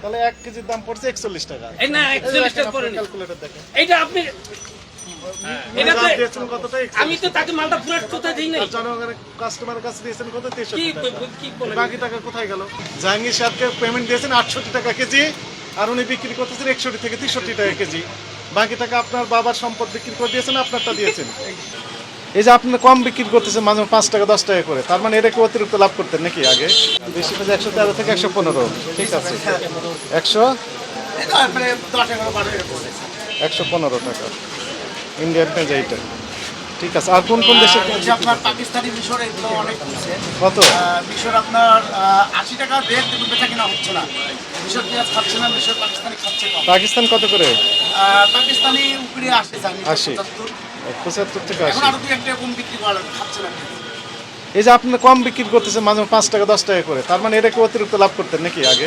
তাহলে এক কেজির দাম পড়ছে একচল্লিশ টাকা। এই না, 41 টাকা পড়েনি। ক্যালকুলেটর দেখেন। এইটা আপনি কতটা? আমি তো তাকে মালটা পুরো কোথায় দিই নাই? জনগণের কাস্টমারের কাছে দিয়েছেন কত? বাকি টাকা কোথায় গেল? জাহাঙ্গীর সাহেবকে পেমেন্ট দিয়েছেন আটষট্টি টাকা কেজি আর উনি বিক্রি করতেছেন একষট্টি থেকে তেষট্টি টাকা কেজি। বাকি টাকা আপনার বাবার সম্পদ বিক্রি করে দিয়েছেন আপনারটা দিয়েছেন। এই যে আপনি কম বিক্রি করতেছেন মাঝে পাঁচ টাকা দশ টাকা করে তার মানে এটা কি অতিরিক্ত লাভ করতেন নাকি আগে? বেশি পেঁয়াজ একশো তেরো থেকে একশো পনেরো ঠিক আছে। একশো? একশো পনেরো টাকা। ইন্ডিয়ান পেঁয়াজ এইটা। ঠিক আছে আর কোন কোন দেশে? আপনার পাকিস্তানি মিশর এগুলো অনেক কত? মিশর আপনার আশি টাকা রেট কিন্তু বেচা কিনা হচ্ছে না। মিশর পেঁয়াজ খাচ্ছে না মিশর পাকিস্তানি খাচ্ছে পাকিস্তান কত করে? পাকিস্তানি উপরে আসে জানি আশি। পঁচাত্তর থেকে আশি এই যে আপনি কম বিক্রি করতেছেন মাঝে পাঁচ টাকা দশ টাকা করে তার মানে এটা কি অতিরিক্ত লাভ করতেন নাকি আগে?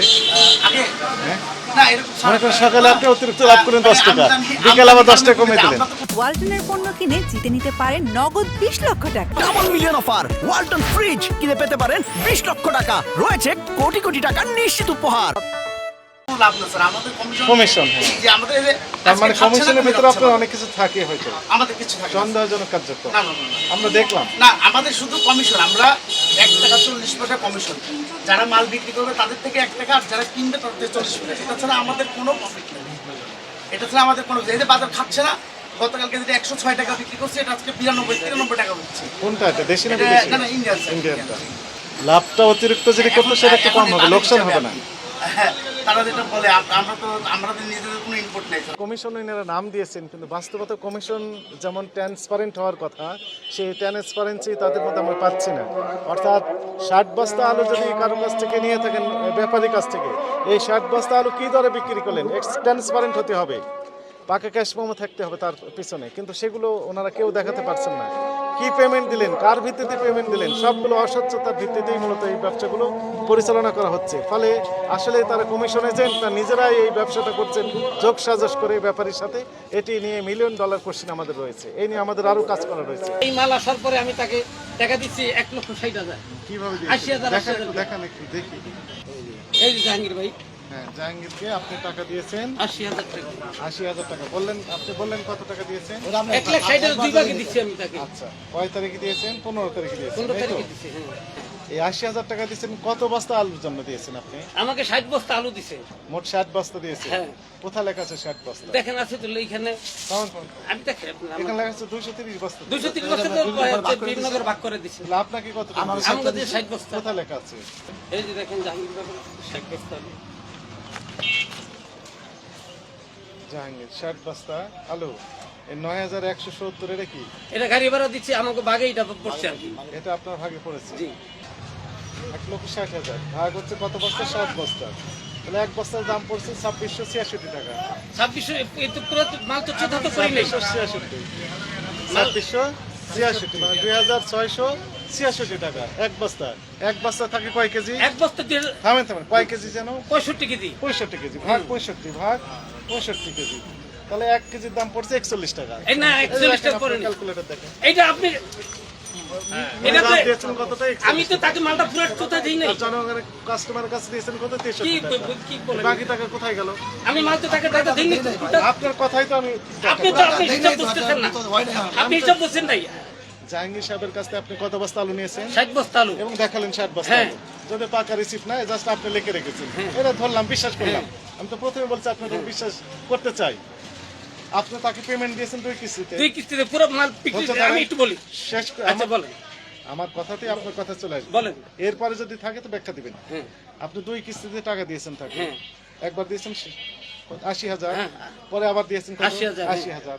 হ্যাঁ? না মনে করেন সকালে আপনি অতিরিক্ত লাভ করেন দশ টাকা আমদানি- আবার দশ টাকা কমে দিলেন। ওয়ালটনের পণ্য কিনে জিতে নিতে পারেন নগদ বিশ লক্ষ টাকা। Double million offer Walton fridge কিনে পেতে পারেন বিশ লক্ষ টাকা রয়েছে কোটি কোটি টাকার নিশ্চিত উপহার। লাভ না স্যার। আমাদের কমিশন কমিশন। যে আমাদের এই যে তার মানে কমিশনের ভিতরে আপনার অনেক কিছু থাকে হয়তো। আমাদের কিছু থাকে সন্দেহজনক কার্যক্রম। না, না। আমরা দেখলাম। না আমাদের শুধু কমিশন আমরা এক টাকা চল্লিশ পয়সা কমিশন যারা মাল বিক্রি করবে তাদের থেকে এক টাকা আর যারা কিনবে তাদের চল্লিশ পয়সা। এটা ছাড়া আমাদের কোনো প্রফিট নেই। এটা ছাড়া আমাদের কোনো এই যে বাজার খাচ্ছে না গতকালকে যেটা একশো ছয় টাকা বিক্রি করছে এটা আজকে বিরানব্বই তিরানব্বই টাকা হচ্ছে। কোনটা এটা দেশি না ইন্ডিয়ান লাভটা অতিরিক্ত যদি করতো সেটা একটু কম হবে লোকসান হবে না। তারা যেটা বলে আমরা তো নিজেদের কোনো ইনপুট নেই কমিশন এনারা নাম দিয়েছেন, কিন্তু বাস্তবতা কমিশন যেমন ট্রান্সপারেন্ট হওয়ার কথা, সেই ট্রান্সপারেন্সি তাদের মধ্যে আমরা পাচ্ছি না। অর্থাৎ ষাট বস্তা আলু যদি কারও কাছ থেকে নিয়ে থাকেন, ব্যাপারীর কাছ থেকে, এই ষাট বস্তা আলু কী দরে বিক্রি করলেন? ট্রান্সপারেন্ট হতে হবে। পাকা ক্যাশ মোমো থাকতে হবে তার পিছনে, কিন্তু সেগুলো ওনারা কেউ দেখাতে পারছেন না। কি পেমেন্ট দিলেন? কার ভিত্তিতে পেমেন্ট দিলেন? সবগুলো অস্বচ্ছতার ভিত্তিতেই মূলত এই ব্যবসাগুলো পরিচালনা করা হচ্ছে। ফলে আসলে তারা কমিশন এজেন্ট না নিজেরাই এই ব্যবসাটা করছেন। যোগ সাজস করে ব্যাপারীর সাথে এটি নিয়ে মিলিয়ন ডলার কোশ্চিন আমাদের রয়েছে। এই নিয়ে আমাদের আরও কাজ করা রয়েছে। এই মাল আসার পরে আমি তাকে টাকা দিচ্ছি এক লক্ষ ষাট হাজার। কীভাবে দেখি। এই যে জাহাঙ্গীর ভাই হ্যাঁ জাহাঙ্গীরকে আপনি টাকা দিয়েছেন। আশি হাজার টাকা। আশি হাজার টাকা। বললেন আপনি বললেন কত টাকা দিয়েছেন? এক লাখ ষাট দুই ভাগে দিচ্ছি আমি তাকে। আচ্ছা কয় তারিখে দিয়েছেন? পনেরো তারিখে দিয়েছেন পনেরো তারিখে দিচ্ছি হ্যাঁ। এই আশি হাজার টাকা দিয়েছেন কত বস্তা আলুর জন্য দিয়েছেন আপনি? আমাকে ষাট বস্তা আলু দিছে। মোট ষাট বস্তা দিয়েছেন। হ্যাঁ। কোথায় লেখা আছে ষাট বস্তা? দেখেন আছে তো এইখানে? আমি দেখেন এখানে লেখা আছে দুইশো তিরিশ বস্তা দুশো তিরিশ বস্তা বিভিন্ন করে ভাগ করে দিচ্ছি আপনাকে কত আমাকে ষাট বস্তা। কোথায় লেখা আছে? এই যে দেখেন জাহাঙ্গীর ষাট বস্তা আলু। জাহাঙ্গীর ষাট বস্তা আলু। নয় হাজার একশো সত্তরের কি? এটা গাড়ি ভাড়া দিচ্ছি আমাকে বাগে এটা পড়ছে আর কি। এটা আপনার ভাগে পড়েছে? জি। এক লক্ষ ষাট হাজার। ভাগ হচ্ছে কত বস্তা? ষাট বস্তা। তাহলে এক বস্তার দাম পড়ছে ছাব্বিশশো ছিয়াষট্টি টাকা। ছাব্বিশশো মাল তো চোদ্দ ছাব্বিশশো ছিয়াষট্টি। ছাব্বিশশো ছিয়াষট্টি। মানে দুই হাজার ছয়শো ছিয়াষট্টি টাকা। এক বস্তা। এক বস্তা থাকে কয় কেজি? এক বস্তা থামেন থামেন। কয় কেজি যেন? পঁয়ষট্টি কেজি। পঁয়ষট্টি কেজি। ভাগ পঁয়ষট্টি ভাগ পঁয়ষট্টি কেজি। তাহলে এক কেজির দাম পড়ছে একচল্লিশ টাকা। না একচল্লিশ টাকা ক্যালকুলেটর দেখেন। এইটা আপনি এটা তো দাম দিয়েছেন কতটা? আমি তো তাকে মালটা পুরো কোথায় দিই নাই? জনগণের কাস্টমারের কাছে দিয়েছেন কত? কি তেষট্টি টাকা কি বলেন? বাকি টাকা কোথায় গেল? আমি মাল তো তাকে টাকা দিইনি আপনার কথাই তো আমি আপনি তো আপনি হিসাব বুঝতেছেন না। আপনি হিসাব বুঝছেন নাই। জাহাঙ্গীর সাহেবের কাছ আপনি কত বস্তা আলু নিয়েছেন? ষাট বস্তা আলু। এবং দেখালেন ষাট বস্তা হ্যাঁ। যদি পাকা রিসিপ্ট না জাস্ট আপনি লিখে রেখেছেন। এটা ধরলাম বিশ্বাস করলাম। আমি তো প্রথমে বলছি আপনাকে বিশ্বাস করতে চাই। আপনি তাকে পেমেন্ট দিয়েছেন দুই কিস্তিতে। দুই কিস্তিতে পুরো মাল আমি একটু বলি। শেষ আচ্ছা বলেন। আমার কথাতেই আপনার কথা চলে আসবে। বলেন। এরপরে যদি থাকে তো ব্যাখ্যা দিবেন। আপনি দুই কিস্তিতে টাকা দিয়েছেন তাকে। হ্যাঁ। একবার দিয়েছেন আশি হাজার হ্যাঁ। পরে আবার দিয়েছেন? আশি হাজার,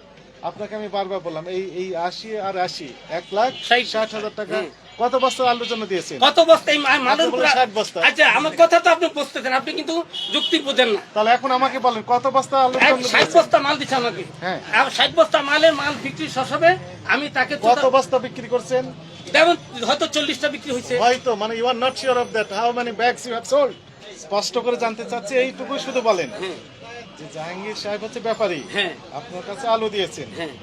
আপনাকে আমি বারবার বললাম এই এই আশি আর আশি এক লাখ ষাট। হাজার টাকা। কত বস্তা আলুর জন্য দিয়েছেন? কত বস্তা এই মালের ষাট বস্তা। আচ্ছা আমার কথা তো আপনি বুঝতেছেন আপনি কিন্তু যুক্তি বোঝেন না। তাহলে এখন আমাকে বলেন কত বস্তা আলুর জন্য ষাট দিয়েছেন? বস্তা মাল দিচ্ছে আমাকে। হ্যাঁ। আর ষাট বস্তা মালের মাল বিক্রি হবে আমি তাকে কত বস্তা বিক্রি করছেন? যেমন হয়তো চল্লিশটা বিক্রি হয়েছে। হয়তো মানে you are not sure of that how many bags you have sold স্পষ্ট করে জানতে চাচ্ছি এইটুকু শুধু বলেন। যে জাহাঙ্গীর সাহেব হচ্ছে ব্যাপারী। হ্যাঁ। আপনার কাছে আলু দিয়েছেন। হ্যাঁ।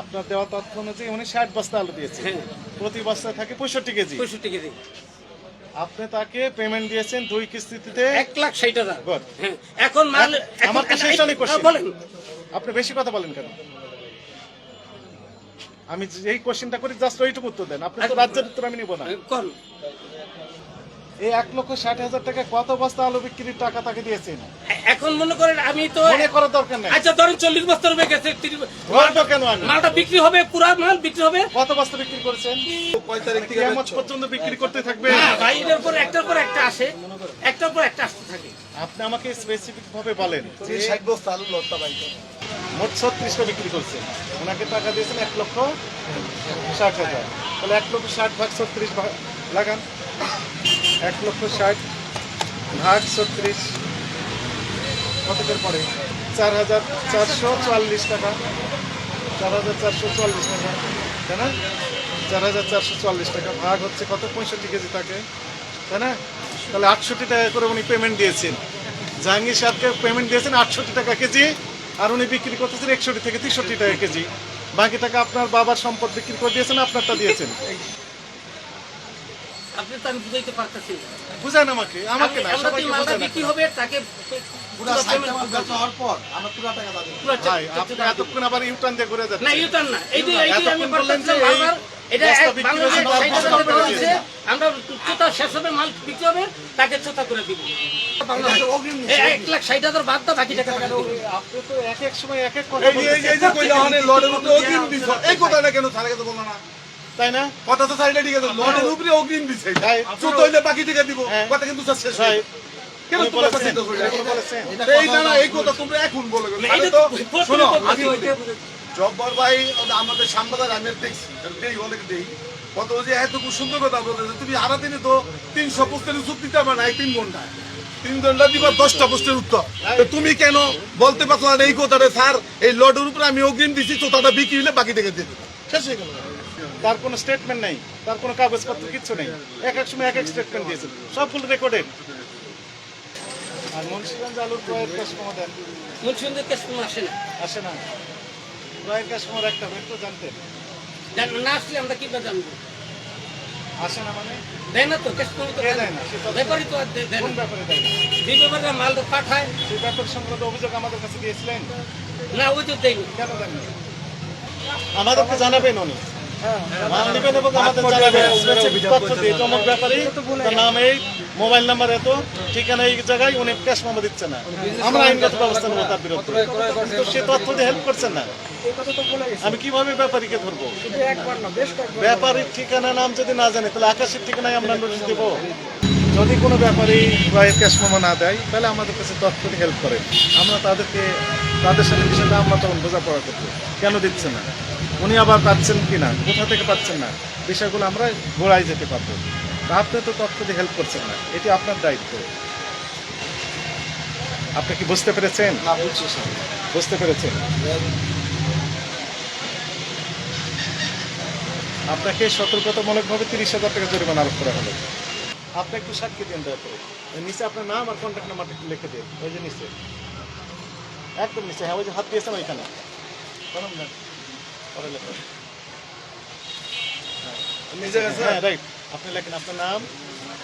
আপনার দেওয়া তথ্য অনুযায়ী উনি ষাট বস্তা আলু দিয়েছেন। হ্যাঁ। প্রতি বস্তায় থাকে পঁয়ষট্টি কেজি। পঁয়ষট্টি কেজি। আপনি তাকে পেমেন্ট দিয়েছেন দুই কিস্তিতে এক লাখ ষাট হাজার। হ্যাঁ, এখন আমার হয়নি হ্যাঁ, বলেন। আপনি বেশি কথা বলেন কেন? আমি এই কোশ্চেনটা করি জাস্ট ওইটুকু উত্তর দেন। আপনি তো রাজ্যের উত্তর আমি নিব না। এই এক লক্ষ ষাট হাজার টাকা কত বস্তা আলু বিক্রির টাকা তাকে দিয়েছেন? এখন মনে করেন আমি তো মনে করার দরকার নাই। আচ্ছা ধরেন চল্লিশ বস্তা রুপে গেছে মালটা বিক্রি হবে পুরা মাল বিক্রি হবে। কত বস্তা বিক্রি করেছেন? কেমন পর্যন্ত বিক্রি করতে থাকবে? হ্যাঁ, ভাই এটার পর একটার পর একটা আসে একটার পর একটা আসতে থাকে। আপনি আমাকে স্পেসিফিক ভাবে বলেন যে ষাট বস্তা আলু লতা বাইক মোট ছত্রিশটা বিক্রি করছেন ওনাকে টাকা দিয়েছেন এক লক্ষ ষাট হাজার। তাহলে এক লক্ষ ষাট ভাগ ছত্রিশ ভাগ লাগান। এক লক্ষ ষাট ভাগ ছত্রিশ কত পড়ে চার হাজার চারশো চুয়াল্লিশ টাকা। চার হাজার চারশো চুয়াল্লিশ টাকা, তাই না? চার হাজার চারশো চুয়াল্লিশ টাকা। ভাগ হচ্ছে কত? পঁয়ষট্টি কেজি থাকে তাই না? তাহলে আটষট্টি টাকা করে উনি পেমেন্ট দিয়েছেন। জাহাঙ্গীর সাহেবকে পেমেন্ট দিয়েছেন আটষট্টি টাকা কেজি, আর উনি বিক্রি করতেছেন একষট্টি থেকে তেষট্টি টাকা কেজি। বাকি টাকা আপনার বাবার সম্পদ বিক্রি করে দিয়েছেন, আপনারটা দিয়েছেন। আপনি তো আমি বুঝাইতে পারতেছি। বুঝেন আমাকে আমাকে না সবাইকে বুঝেন বিক্রি হবে তাকে পুরা ষাট টাকা হওয়ার পর আমরা পুরা টাকা তাদের পুরো ভাই আপনি এতক্ষণ আবার ইউটার্ন দিয়ে ঘুরে না ইউটার্ন না। এই যে এই যে আমি এতক্ষণ যে বারবার এটা বস্তা এক বিক্রি বাংলাদেশ আমরা চোতা শেষ হবে মাল বিক্রি হবে তাকে চোতা করে দিব। বাংলাদেশ অগ্রিম এই এক লাখ ষাট হাজার বাদ দাও বাকি টাকা টাকা আপনি তো এক এক সময় এক এক কথা এই যে- এই যে- এই যে কইলা হনে লর্ডের উপরে অগ্রিম দিছ এই কথাটা কেন বলল না? তাই না? কথা তো সাইডে ঠিক আছে লর্ডের উপরে অগ্রিম দিছে। ভাই, চুত হইলে বাকি টাকা দিব হ্যাঁ। কথা কিন্তু শেষ হয় জব্বর ভাই আমাদের সাংবাদিক আমি দেখছি দেই অনেক দেই? কত যে এত সুন্দর কথা বলতেছে তুমি আরা দিনে তো তিনশো পোস্টের উত্তর দিতে পারবে না তিন ঘণ্টা। তিন ঘণ্টা দিবা দশটা পোস্টের উত্তর। তো তুমি কেন বলতে পারছ না এই কথাটা? স্যার এই লটের উপরে আমি অগ্রিম দিচ্ছি তো তাটা বিক্রি হলে বাকি থেকে দিয়ে দেবো। শেষ হয়ে গেল। তার কোনো স্টেটমেন্ট নেই তার কোনো কাগজপত্র কিচ্ছু নেই। এক এক সময় এক এক স্টেটমেন্ট দিয়েছেন সবগুলো রেকর্ডেড আর মুন্সিগঞ্জ আলুর ক্রয়ের ক্যাশ কমা দেন। মুন্সিগঞ্জের কেস কোনো আসে না। আসে না। ক্রয়ের ক্যাশ কমার একটা হবে একটু জানতেন জান- না আসলে আমরা কি জানব? আসে না মানে? দেয় না তো কেস কোনো তো দেয় না। তো- ব্যাপারই তো দেয় কোন ব্যাপারে দেয় না? যে ব্যাপারে মালটা পাঠায়। সেই ব্যাপার সংক্রান্ত অভিযোগ আমাদের কাছে দিয়েছিলেন? না ওই তো দেয়নি। কেন দেন না? আমাদেরকে জানাবেন উনি। মাল নেবেন এবং আমাদের জানাবেন। Specific চমক ব্যাপারে নাম এই মোবাইল নাম্বার এত ঠিকানা এই জায়গায় উনি ক্যাশ মামা দিচ্ছে না। আমরা আইনগত ব্যবস্থা নেব তার বিরুদ্ধে। কিন্তু সে তথ্য দিয়ে হেল্প করছেন না। আমি কীভাবে ব্যাপারীকে ধরবো? ব্যাপারীর ঠিকানা নাম যদি না জানি তাহলে আকাশের ঠিকানায় আমরা নোটিশ দেব। যদি কোনো ব্যাপারী ক্রয়ের ক্যাশ মামা না দেয় তাহলে আমাদের কাছে তথ্য হেল্প করে। আমরা তাদেরকে তাদের সাথে বিষয়টা আমরা তখন বোঝাপড়া করব। কেন দিচ্ছে না? উনি আবার পাচ্ছেন কি না কোথা থেকে পাচ্ছেন না বিষয়গুলো আমরা গোড়ায় যেতে পারব। আপনি তো তথ্য দিয়ে হেল্প করছেন না এটি আপনার দায়িত্ব। আপনি কি বুঝতে পেরেছেন? না বুঝছি স্যার। বুঝতে পেরেছেন? আপনাকে সতর্কতামূলকভাবে তিরিশ হাজার টাকা জরিমানা আরোপ করা হলো। আপনি একটু সাক্ষী দিন দয়া করে। নিচে আপনার নাম আর কন্ট্যাক্ট নাম্বারটা একটু লিখে দিন। ওই যে নিচে। একদম নিচে হ্যাঁ ওই যে হাত দিয়েছেন ওইখানে। আপনি লেখেন আপনার নাম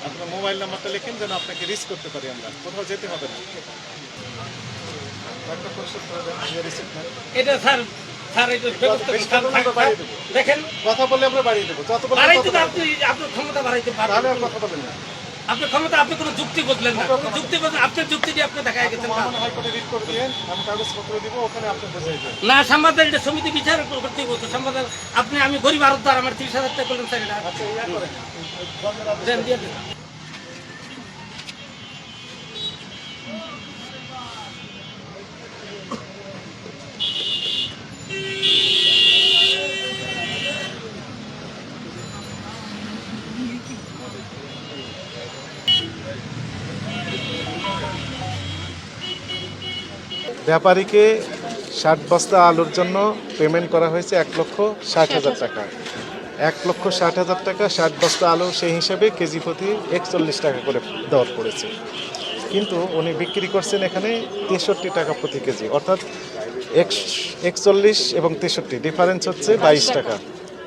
আপনার মোবাইল নাম্বারটা লিখেন যেন আপনাকে রিস্ক করতে পারি আমরা। কোথাও যেতে হবে না। এটা স্যার। দেখেন। কথা বললে আমরা বাড়িয়ে দেবো। যত। আপনি আপনার ক্ষমতা বাড়াইতে পারবেন। আর কথা বলেন না। আপনার ক্ষমতা আপনি কোনো যুক্তি বদলেন না। যুক্তি বদলেন আপনার যুক্তি দিয়ে আপনি দেখা গেছেন না। সাংবাদিক এটা সমিতি বিচার করতে বলতো সাংবাদিক আপনি আমি গরিব আরবদার আমার ত্রিশ হাজার টাকা করলেন স্যার এটা। ব্যাপারীকে ষাট বস্তা আলুর জন্য পেমেন্ট করা হয়েছে এক লক্ষ ষাট হাজার টাকা। এক লক্ষ ষাট হাজার টাকা ষাট বস্তা আলু সেই হিসাবে কেজি প্রতি একচল্লিশ টাকা করে দর পড়েছে। কিন্তু উনি বিক্রি করছেন এখানে তেষট্টি টাকা প্রতি কেজি অর্থাৎ একচল্লিশ এবং তেষট্টি। ডিফারেন্স হচ্ছে বাইশ টাকা।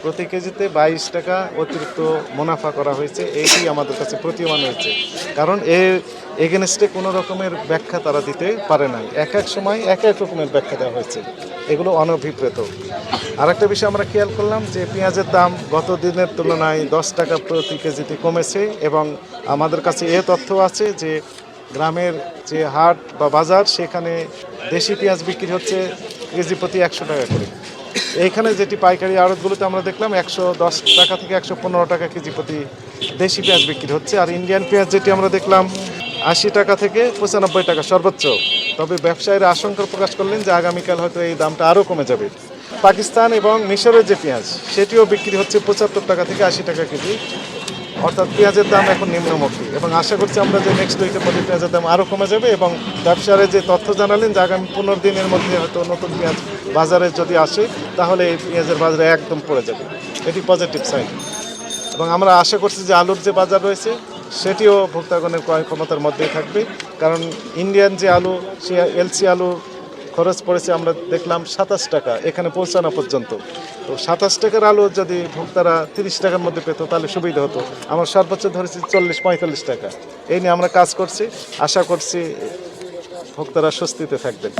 প্রতি কেজিতে বাইশ টাকা অতিরিক্ত মুনাফা করা হয়েছে। এইটি আমাদের কাছে প্রতীয়মান হয়েছে। কারণ এর এগেনস্টে কোনো রকমের ব্যাখ্যা তারা দিতে পারে নাই। এক এক সময় এক এক রকমের ব্যাখ্যা দেওয়া হয়েছে। এগুলো অনভিপ্রেত। আর একটা বিষয় আমরা খেয়াল করলাম যে পেঁয়াজের দাম গত দিনের তুলনায় দশ টাকা প্রতি কেজিতে কমেছে এবং আমাদের কাছে এ তথ্য আছে যে গ্রামের যে হাট বা বাজার, সেখানে দেশি পেঁয়াজ বিক্রি হচ্ছে কেজি প্রতি একশো টাকা করে। এইখানে যেটি পাইকারি আড়তগুলোতে আমরা দেখলাম, একশো দশ টাকা থেকে একশো পনেরো টাকা কেজি প্রতি দেশি পেঁয়াজ বিক্রি হচ্ছে। আর ইন্ডিয়ান পেঁয়াজ যেটি আমরা দেখলাম আশি টাকা থেকে পঁচানব্বই টাকা সর্বোচ্চ। তবে ব্যবসায়ীরা আশঙ্কা প্রকাশ করলেন যে আগামীকাল হয়তো এই দামটা আরও কমে যাবে। পাকিস্তান এবং মিশরের যে পেঁয়াজ, সেটিও বিক্রি হচ্ছে পঁচাত্তর টাকা থেকে আশি টাকা কেজি। অর্থাৎ পেঁয়াজের দাম এখন নিম্নমুখী। এবং আশা করছি আমরা যে নেক্সট উইকের মধ্যে পেঁয়াজের দাম আরও কমে যাবে এবং ব্যবসায়ীরা যে তথ্য জানালেন যে আগামী পনেরো দিনের মধ্যে হয়তো নতুন পেঁয়াজ বাজারে যদি আসে, তাহলে এই পেঁয়াজের বাজারে একদম পড়ে যাবে। এটি পজিটিভ সাইড এবং আমরা আশা করছি যে আলুর যে বাজার রয়েছে সেটিও ভোক্তাগণের ক্রয় ক্ষমতার মধ্যেই থাকবে। কারণ ইন্ডিয়ান যে আলু, সে এলসি আলু খরচ পড়েছে আমরা দেখলাম সাতাশ টাকা, এখানে পৌঁছানো পর্যন্ত। তো সাতাশ টাকার আলু যদি ভোক্তারা তিরিশ টাকার মধ্যে পেত, তাহলে সুবিধা হতো। আমরা সর্বোচ্চ ধরেছি চল্লিশ, পঁয়তাল্লিশ টাকা। এই নিয়ে আমরা কাজ করছি, আশা করছি ভোক্তারা স্বস্তিতে থাকবেন।